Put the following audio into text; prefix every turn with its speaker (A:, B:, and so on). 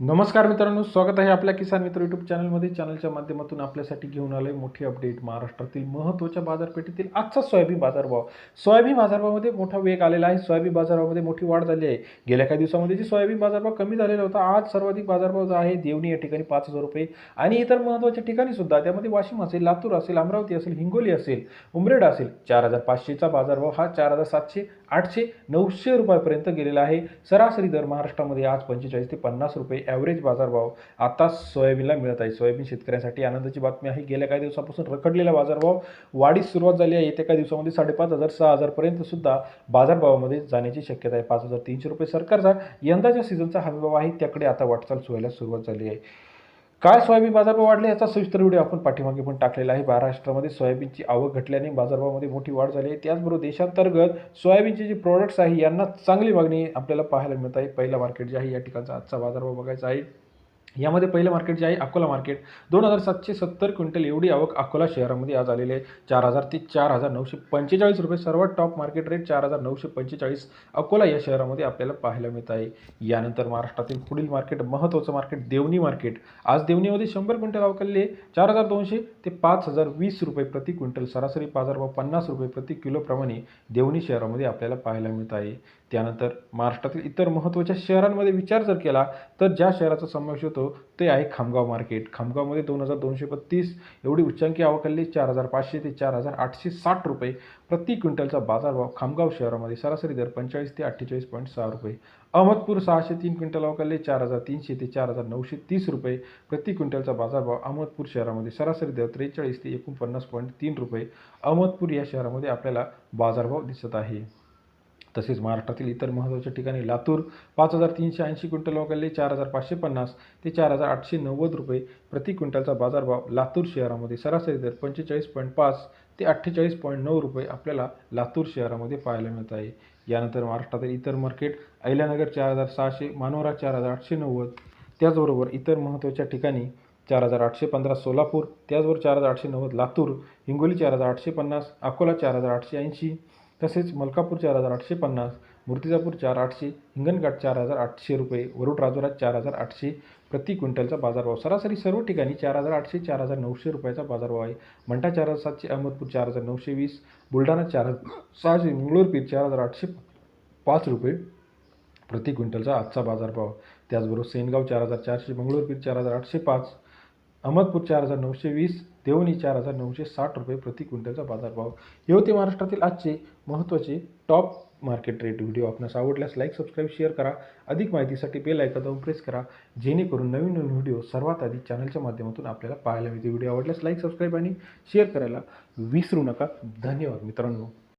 A: नमस्कार मित्रांनो स्वागत आहे आपल्या किसान मित्र यूट्यूब चॅनलमध्ये. चॅनलच्या माध्यमातून आपल्यासाठी घेऊन आलं आहे मोठी अपडेट महाराष्ट्रातील महत्त्वाच्या बाजारपेठेतील आजचा सोयाबीन बाजारभाव. सोयाबीन बाजारभावामध्ये मोठा वेग आलेला आहे. सोयाबीन बाजारभावामध्ये मोठी वाढ झाली आहे. गेल्या काही दिवसामध्ये जी सोयाबीन बाजारभाव कमी झालेला होता आज सर्वाधिक बाजारभाव जो आहे देवणी या ठिकाणी पाच हजार रुपये आणि इतर महत्त्वाच्या ठिकाणी सुद्धा त्यामध्ये वाशिम असेल लातूर असेल अमरावती असेल हिंगोली असेल उमरेड असेल चार हजार पाचशेचा बाजारभाव हा चार हजार सातशे आठशे नऊशे रुपयापर्यंत गेलेला आहे. सरासरी दर महाराष्ट्रामध्ये आज पंचेचाळीस ते पन्नास रुपये ॲव्हरेज बाजारभाव आता सोयाबीनला मिळत आहे. सोयाबीन शेतकऱ्यांसाठी आनंदाची बातमी आहे. गेल्या काही दिवसापासून रखडलेला बाजारभाव वाढीस सुरुवात झाली आहे. येत्या काही दिवसामध्ये साडेपाच हजार सहा हजारपर्यंत सुद्धा बाजारभावामध्ये जाण्याची शक्यता आहे. पाच हजार तीनशे रुपये सरकारचा यंदाच्या सीझनचा हमीभाव आहे. त्याकडे आता वाटचाल व्हायला सुरुवात झाली आहे. काय सोयाबीन बाजारभाव वाढले याचा सविस्तर व्हिडिओ आपण पाठीमागे पण टाकलेला आहे. महाराष्ट्रामध्ये सोयाबीनची आवक घटल्याने बाजारभावामध्ये मोठी वाढ झाली आहे. त्याचबरोबर देशांतर्गत सोयाबीनचे जे प्रोडक्ट्स आहे यांना चांगली मागणी आपल्याला पाहायला मिळत आहे. पहिला मार्केट जे आहे या ठिकाणचा आजचा बाजारभाव बघायचा आहे. यामध्ये पहिलं मार्केट जे आहे अकोला मार्केट. दोन हजार सातशे सत्तर क्विंटल एवढी आवक अकोला शहरामध्ये आज आलेली आहे. चार हजार ते चार हजार नऊशे पंचेचाळीस रुपये. सर्वात टॉप मार्केट रेट चार हजार नऊशे पंचेचाळीस अकोला या शहरामध्ये आपल्याला पाहायला मिळत आहे. यानंतर महाराष्ट्रातील पुढील मार्केट महत्त्वाचं मार्केट देवणी मार्केट आज देवणीमध्ये शंभर क्विंटल अवकालले चार हजार दोनशे ते पाच हजार वीस रुपये प्रति क्विंटल. सरासरी बाजारभाव पन्नास रुपये प्रति किलोप्रमाणे देवणी शहरामध्ये आपल्याला पाहायला मिळत आहे. त्यानंतर महाराष्ट्रातील इतर महत्त्वाच्या शहरांमध्ये विचार जर केला तर ज्या शहराचा समावेश होतो ते आहे खामगाव मार्केट. खामगावमध्ये दोन हजार दोनशे बत्तीस एवढी उच्चांकी आवकल्ली चार हजार पाचशे ते चार हजार आठशे साठ रुपये. प्रति क्विंटलचा बाजारभाव खामगाव शहरामध्ये सरासरी दर पंचेचाळीस ते अठ्ठेचाळीस पॉईंट सहा रुपये. अहमदपूर सहाशे तीन क्विंटल अवकालले चार हजार तीनशे ते चार हजार नऊशे तीस रुपये. प्रति क्विंटलचा बाजारभाव अहमदपूर शहरामध्ये सरासरी दर त्रेचाळीस ते एकोणपन्नास पॉईंट तीन रुपये. अहमदपूर या शहरामध्ये आपल्याला बाजारभाव दिसत आहे. तसेच महाराष्ट्रातील इतर महत्त्वाच्या ठिकाणी लातूर पाच हजार तीनशे ऐंशी क्विंटल वगळले चार हजार पाचशे पन्नास ते चार हजार आठशे नव्वद रुपये प्रति क्विंटलचा बाजारभाव लातूर शहरामध्ये सरासरी दर पंचेचाळीस पॉईंट पाच ते अठ्ठेचाळीस पॉईंट नऊ रुपये आपल्याला लातूर शहरामध्ये पाहायला मिळत आहे. यानंतर महाराष्ट्रातील इतर मार्केट अहिल्यानगर चार हजार सहाशे मानोरा चार हजार आठशे नव्वद त्याचबरोबर इतर महत्त्वाच्या ठिकाणी चार हजार आठशे पंधरा सोलापूर त्याचबरोबर चार हजार आठशे नव्वद लातूर हिंगोली चार हजार आठशे पन्नास अकोला चार हजार आठशे ऐंशी तसेच मलकापूर चार हजार आठशे पन्नास मूर्तिजापूर चार आठशे हिंगणघाट चार हजार आठशे रुपये वरुड चार हजार आठशे प्रति क्विंटलचा बाजारभाव सरासरी सर्व ठिकाणी चार हजार आठशे चार हजार नऊशे रुपयाचा बाजारभाव आहे मंठा चार हजार सातशे अहमदपूर चार हजार नऊशे वीस बुलढाणा चार हजार सहाशे मंगळूरपीर चार हजार आठशे पाच रुपये प्रति क्विंटलचा आजचा बाजारभाव त्याचबरोबर सेनगाव चार हजार चारशे मंगळूरपीर चार हजार आठशे पाच अहमदपूर चार हजार नऊशे वीस देवणी चार हजार नऊशे साठ रुपये प्रति क्विंटलचा बाजारभाव. हे होते महाराष्ट्रातील आजचे महत्त्वाचे टॉप मार्केट रेट व्हिडिओ आपणास आवडल्यास लाईक सबस्क्राईब शेअर करा. अधिक माहितीसाठी बेल ऐका दाबून प्रेस करा. जेणेकरून नवीन नवीन व्हिडिओ सर्वात आधी चॅनलच्या माध्यमातून आपल्याला पाहायला मिळते व्हिडिओ आवडल्यास लाईक सबस्क्राईब आणि शेअर करायला विसरू नका. धन्यवाद मित्रांनो.